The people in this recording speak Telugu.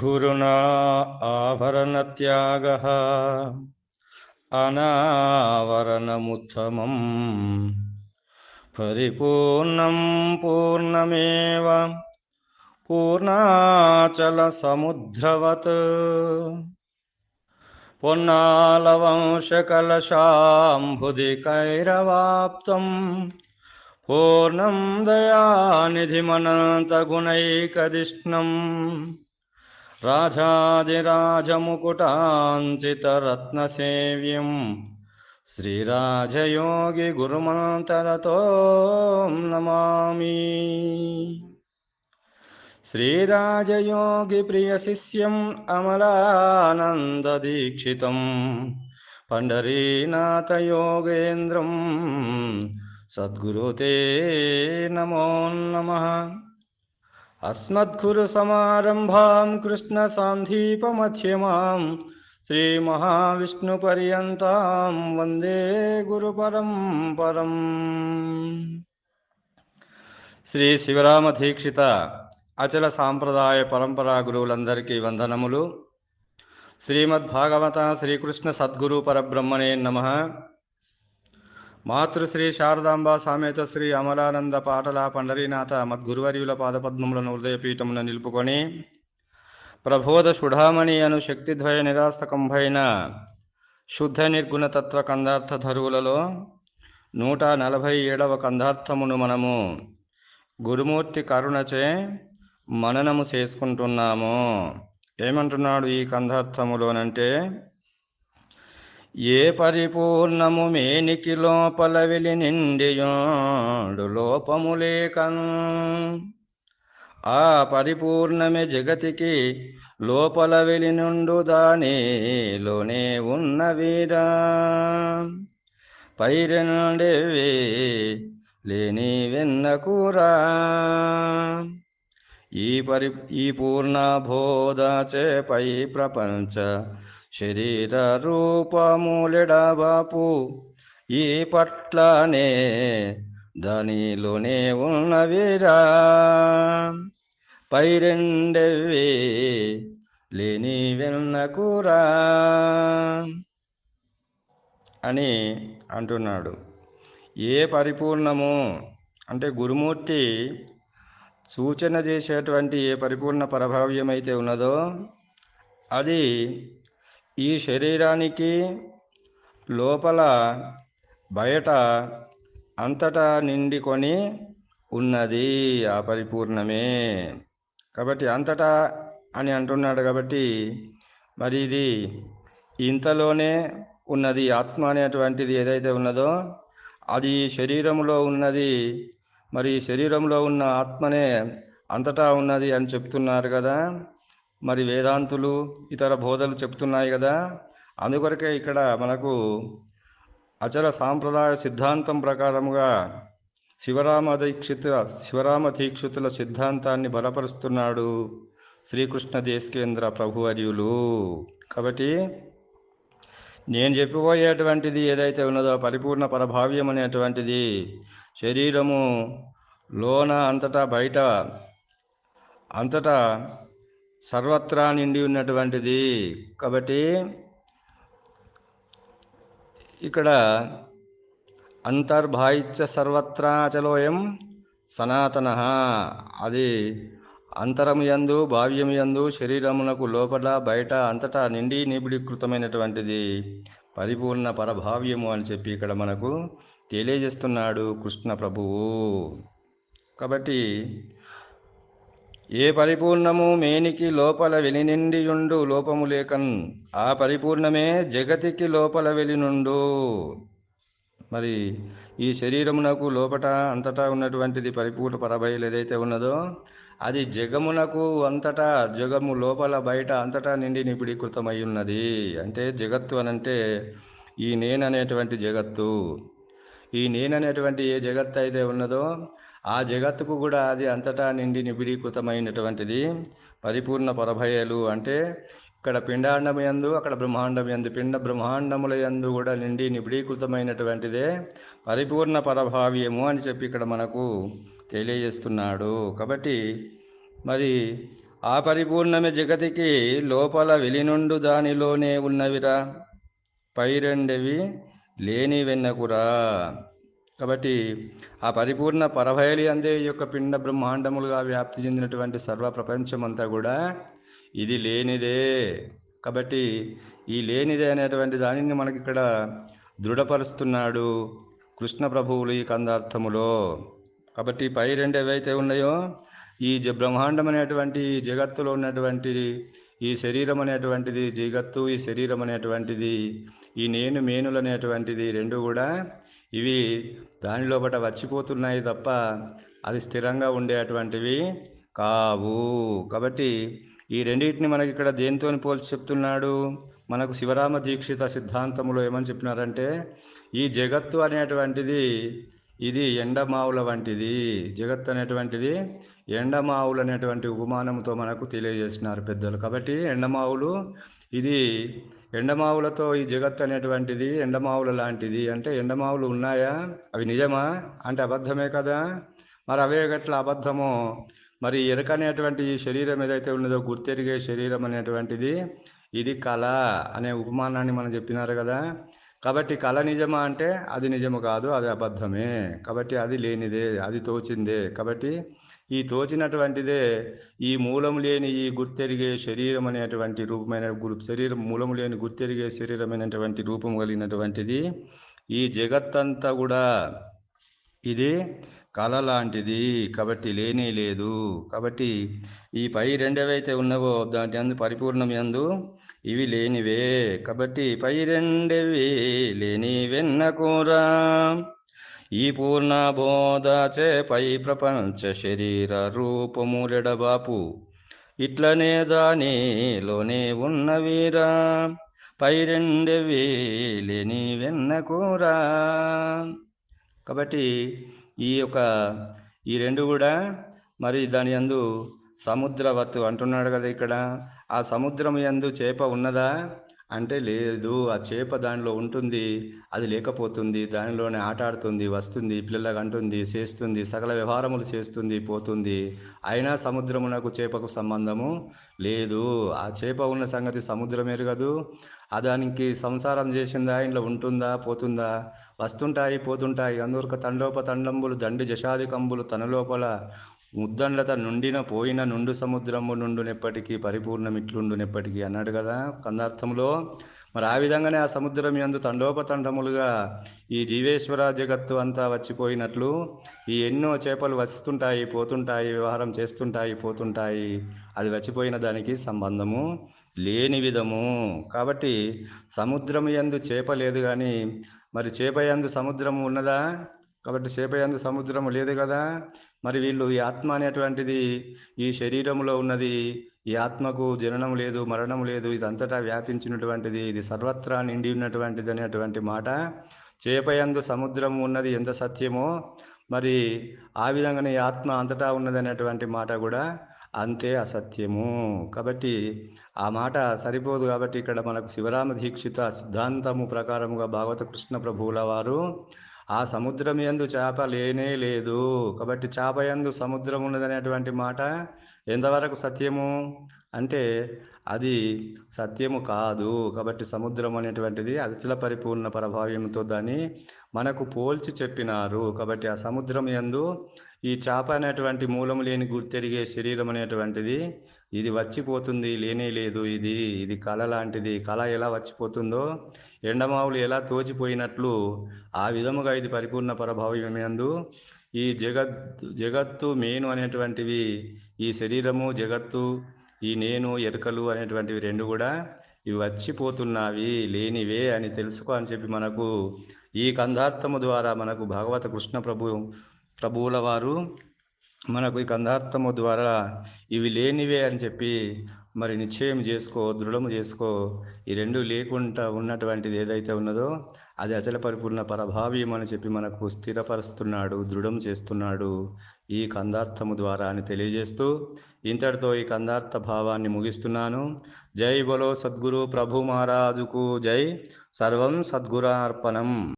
गुरुणा आभरणत्यागः। अनावरणमुत्तमम्। परिपूर्णं पूर्णमेव। पूर्णाचलसमुद्रवत्। पुन्नालवंशकलशाम्भुदिकैरवाप्तं पूर्णं दयानिधिमनन्तगुणैकदिष्णम्। రాజాదిరాజముకుటాంచితరత్నసేవ్యం. శ్రీరాజయోగి గురుమంతరతో నమామి. శ్రీరాజయోగి ప్రియశిష్యం అమలానందదీక్షితం. పండరీనాథయోగేంద్రం. సద్గురుతే నమో నమ అస్మద్గురుసమారంభాం కృష్ణసాంధీపమధ్యమాం శ్రీమహావిష్ణుపర్యంతాం వందే గురుపరంపరం శ్రీ శివరామదీక్షిత అచల సాంప్రదాయ పరంపరా గురువులందరికీ వందనములు శ్రీమద్భాగవత శ్రీకృష్ణ సద్గురు పరబ్రహ్మణే నమ మాతృశ్రీ శారదాంబ సామేత శ్రీ అమలానంద పాటల పండరీనాథ మద్గురువర్యుల పాదపద్మములను హృదయపీఠమున నిలుపుకొని ప్రబోధ సుఢామణి అను శక్తిద్వయ నిరాస్తకంభైన శుద్ధ నిర్గుణతత్వ కందార్థ ధరువులలో నూట నలభై ఏడవ కందార్థమును మనము గురుమూర్తి కరుణచే మననము చేసుకుంటున్నాము. ఏమంటున్నాడు ఈ కందార్థములోనంటే ఏ పరిపూర్ణము మేనికి లోపల వెలి నిండియోడు లోపము లేకను. ఆ పరిపూర్ణమే జగతికి లోపల వెలి నుండు దానిలోనే ఉన్నవిరా పైరెనుండేవి లేని వెన్నకూరా ఈ పరి ఈ పూర్ణ బోధచే పై ప్రపంచ శరీర రూపములెడబాపు ఈ పట్లనే దానిలోనే ఉన్నవిరా పైరెండవి లేని వెన్నకురా అని అంటున్నాడు. ఏ పరిపూర్ణము అంటే గురుమూర్తి సూచన చేసేటువంటి ఏ పరిపూర్ణ ప్రభావ్యం అయితే ఉన్నదో అది ఈ శరీరానికి లోపల బయట అంతటా నిండికొని ఉన్నది ఆ పరిపూర్ణమే. కాబట్టి అంతటా అని అంటున్నాడు కాబట్టి మరి ఇది ఇంతలోనే ఉన్నది ఆత్మ అనేటువంటిది ఏదైతే ఉన్నదో అది శరీరంలో ఉన్నది. మరి శరీరంలో ఉన్న ఆత్మనే అంతటా ఉన్నది అని చెప్తున్నారు కదా. మరి వేదాంతులు ఇతర బోధలు చెప్తున్నాయి కదా. అందుకొరకే ఇక్కడ మనకు అచల సాంప్రదాయ సిద్ధాంతం ప్రకారముగా శివరామ దీక్షిత శివరామ దీక్షితుల సిద్ధాంతాన్ని బలపరుస్తున్నాడు శ్రీకృష్ణ దేశకేంద్ర ప్రభువర్యులు కాబట్టి నేను చెప్పిపోయేటువంటిది ఏదైతే ఉన్నదో పరిపూర్ణ పరభావ్యం అనేటువంటిది శరీరము లోన అంతటా బయట అంతటా సర్వత్రా నిండి ఉన్నటువంటిది. కాబట్టి ఇక్కడ అంతర్భాయిత్య సర్వత్రాచలోయం సనాతన. అది అంతరముయందు భావ్యముయందు శరీరమునకు లోపల బయట అంతటా నిండి నిబిడీకృతమైనటువంటిది. పరిపూర్ణ పరభావ్యము అని చెప్పి ఇక్కడ మనకు తెలియజేస్తున్నాడు కృష్ణ ప్రభువు కాబట్టి ఏ పరిపూర్ణము మేనికి లోపల వెలినిండియుండు లోపము లేకన్ ఆ పరిపూర్ణమే జగతికి లోపల వెలినుండు. మరి ఈ శరీరమునకు లోపట అంతటా ఉన్నటువంటిది పరిపూర్ణ పరబయలు ఏదైతే ఉన్నదో అది జగమునకు అంతటా జగము లోపల బయట అంతటా నిండి నిపిడీకృతమై ఉన్నది అంటే జగత్తు అనంటే ఈ నేననేటువంటి జగత్తు. ఈ నేననేటువంటి ఏ జగత్తు అయితే ఉన్నదో ఆ జగత్తుకు కూడా అది అంతటా నిండి నిబిడీకృతమైనటువంటిది. పరిపూర్ణ పరభయలు అంటే ఇక్కడ పిండాండం యందు అక్కడ బ్రహ్మాండం ఎందు పిండ బ్రహ్మాండముల యందు కూడా నిండి నిబిడీకృతమైనటువంటిదే పరిపూర్ణ పరభావ్యము అని చెప్పి ఇక్కడ మనకు తెలియజేస్తున్నాడు. కాబట్టి మరి ఆ పరిపూర్ణమే జగతికి లోపల వెలినుండు దానిలోనే ఉన్నవిరా. పై రెండవి లేని వెన్నకురా. కాబట్టి ఆ పరిపూర్ణ పరభయలి అందే యొక్క పిండ బ్రహ్మాండములుగా వ్యాప్తి చెందినటువంటి సర్వ ప్రపంచమంతా కూడా ఇది లేనిదే. కాబట్టి ఈ లేనిదే అనేటువంటి దానిని మనకి ఇక్కడ దృఢపరుస్తున్నాడు కృష్ణ ప్రభువులు ఈ కందార్థములో. కాబట్టి పై రెండు ఏవైతే ఉన్నాయో ఈ జ బ్రహ్మాండం అనేటువంటి జగత్తులో ఉన్నటువంటి ఈ శరీరం అనేటువంటిది జగత్తు ఈ శరీరం అనేటువంటిది ఈ నేను మేనులు అనేటువంటిది రెండు కూడా ఇవి దాని లోపల వచ్చిపోతున్నాయి తప్ప అది స్థిరంగా ఉండేటువంటివి కావు. కాబట్టి ఈ రెండింటిని మనకి ఇక్కడ దేనితో పోల్చి చెప్తున్నాడు? మనకు శివరామ దీక్షిత సిద్ధాంతంలో ఏమని చెప్పినారంటే ఈ జగత్తు అనేటువంటిది ఇది ఎండమావుల వంటిది. జగత్తు అనేటువంటిది ఎండమావులు అనేటువంటి ఉపమానంతో మనకు తెలియజేసినారు పెద్దలు. కాబట్టి ఎండమావులు ఇది ఎండమావులతో ఈ జగత్ అనేటువంటిది ఎండమావుల లాంటిది అంటే ఎండమావులు ఉన్నాయా? అవి నిజమా? అంటే అబద్ధమే కదా? మరి అవే గట్ల అబద్ధమో? మరి ఎరక అనేటువంటి ఈ శరీరం ఏదైతే ఉన్నదో గుర్తెరిగే శరీరం అనేటువంటిది ఇది కళ అనే ఉపమానాన్ని మనం చెప్పినారు కదా. కాబట్టి కళ నిజమా అంటే అది నిజము కాదు అది అబద్ధమే. కాబట్టి అది లేనిదే అది తోచిందే. కాబట్టి ఈ తోచినటువంటిదే ఈ మూలం లేని ఈ గుర్తెరిగే శరీరం అనేటువంటి రూపమైన శరీరం మూలము లేని గుర్తెరిగే శరీరమైనటువంటి రూపం కలిగినటువంటిది ఈ జగత్తంతా కూడా ఇది కళ లాంటిది. కాబట్టి లేనే లేదు. కాబట్టి ఈ పై రెండవైతే ఉన్నవో దాని అందు పరిపూర్ణం యందు ఇవి లేనివే. కాబట్టి పై రెండవి లేని వెన్నకూరా ఈ పూర్ణ బోధ పై ప్రపంచ శరీర రూపములెడబాపు ఇట్లనే దానిలోనే ఉన్నవీరా పై రెండవి లేని వెన్నకూరా కాబట్టి ఈ యొక్క ఈ రెండు కూడా మరి దాని యందు సముద్రవత్తు అంటున్నాడు కదా ఇక్కడ. ఆ సముద్రం ఎందు చేప ఉన్నదా? అంటే లేదు. ఆ చేప దానిలో ఉంటుంది. అది లేకపోతుంది. దానిలోనే ఆటాడుతుంది వస్తుంది పిల్లలకు అంటుంది చేస్తుంది సకల వ్యవహారములు చేస్తుంది పోతుంది. అయినా సముద్రమునకు చేపకు సంబంధము లేదు. ఆ చేప ఉన్న సంగతి సముద్రం ఎరగదు ఆ దానికి సంసారం చేసిందా? ఇంట్లో ఉంటుందా? పోతుందా? వస్తుంటాయి పోతుంటాయి. అందరిక తండోప తండంబులు దండి జషాది కంబులు తన లోపల ముద్దండ్లత నుండిన పోయిన నుండు సముద్రము నుండునెప్పటికీ పరిపూర్ణమిట్లుండునెప్పటికీ అన్నాడు కదా కందార్థంలో మరి ఆ విధంగానే ఆ సముద్రం యందు తండోపతండములుగా ఈ జీవేశ్వర జగత్తు అంతా వచ్చిపోయినట్లు ఈ ఎన్నో చేపలు వస్తుంటాయి పోతుంటాయి వ్యవహారం చేస్తుంటాయి పోతుంటాయి అది వచ్చిపోయిన దానికి సంబంధము లేని విధము. కాబట్టి సముద్రం యందు చేప లేదు కానీ మరి చేప యందు సముద్రము ఉన్నదా? కాబట్టి చేపయందు సముద్రము లేదు కదా. మరి వీళ్ళు ఈ ఆత్మ అనేటువంటిది ఈ శరీరంలో ఉన్నది ఈ ఆత్మకు జననం లేదు మరణం లేదు ఇది అంతటా వ్యాపించినటువంటిది ఇది సర్వత్రా నిండి ఉన్నటువంటిది అనేటువంటి మాట. చేపయందు సముద్రం ఉన్నది ఎంత సత్యమో మరి ఆ విధంగానే ఈ ఆత్మ అంతటా ఉన్నది అనేటువంటి మాట కూడా అంతే అసత్యము. కాబట్టి ఆ మాట సరిపోదు కాబట్టి ఇక్కడ మనకు శివరామ దీక్షిత సిద్ధాంతము ప్రకారముగా భాగవత కృష్ణ ప్రభువుల వారు ఆ సముద్రం ఎందు చేప లేనే లేదు. కాబట్టి చేప ఎందు సముద్రం ఉన్నదనేటువంటి మాట ఎంతవరకు సత్యము? అంటే అది సత్యము కాదు. కాబట్టి సముద్రం అనేటువంటిది అచల పరిపూర్ణ ప్రభావంతో దాన్ని మనకు పోల్చి చెప్పినారు. కాబట్టి ఆ సముద్రం ఎందు ఈ చేప అనేటువంటి మూలము లేని గుర్తెరిగే శరీరం అనేటువంటిది ఇది వచ్చిపోతుంది లేనే లేదు ఇది ఇది కళ లాంటిది. కళ ఎలా వచ్చిపోతుందో ఎండమావులు ఎలా తోచిపోయినట్లు ఆ విధముగా ఇది పరిపూర్ణ పరభావ్యమందు ఈ జగత్ జగత్తు మేను అనేటువంటివి ఈ శరీరము జగత్తు ఈ నేను ఎరుకలు అనేటువంటివి రెండు కూడా ఇవి వచ్చిపోతున్నవి లేనివే అని తెలుసుకో అని చెప్పి మనకు ఈ కందార్థము ద్వారా మనకు భాగవత కృష్ణ ప్రభు ప్రభువుల వారు మనకు ఈ కందార్థము ద్వారా ఇవి లేనివే అని చెప్పి మరి నిశ్చయం చేసుకో దృఢము చేసుకో. ఈ రెండు లేకుండా ఉన్నటువంటిది ఏదైతే ఉన్నదో అది అచల పరిపూర్ణ పరభావ్యం అని చెప్పి మనకు స్థిరపరుస్తున్నాడు దృఢం చేస్తున్నాడు ఈ కందార్థము ద్వారా అని తెలియజేస్తూ ఇంతటితో ఈ కందార్థ భావాన్ని ముగిస్తున్నాను. జై బలో సద్గురు ప్రభు మహారాజుకు జై. సర్వం సద్గురార్పణం.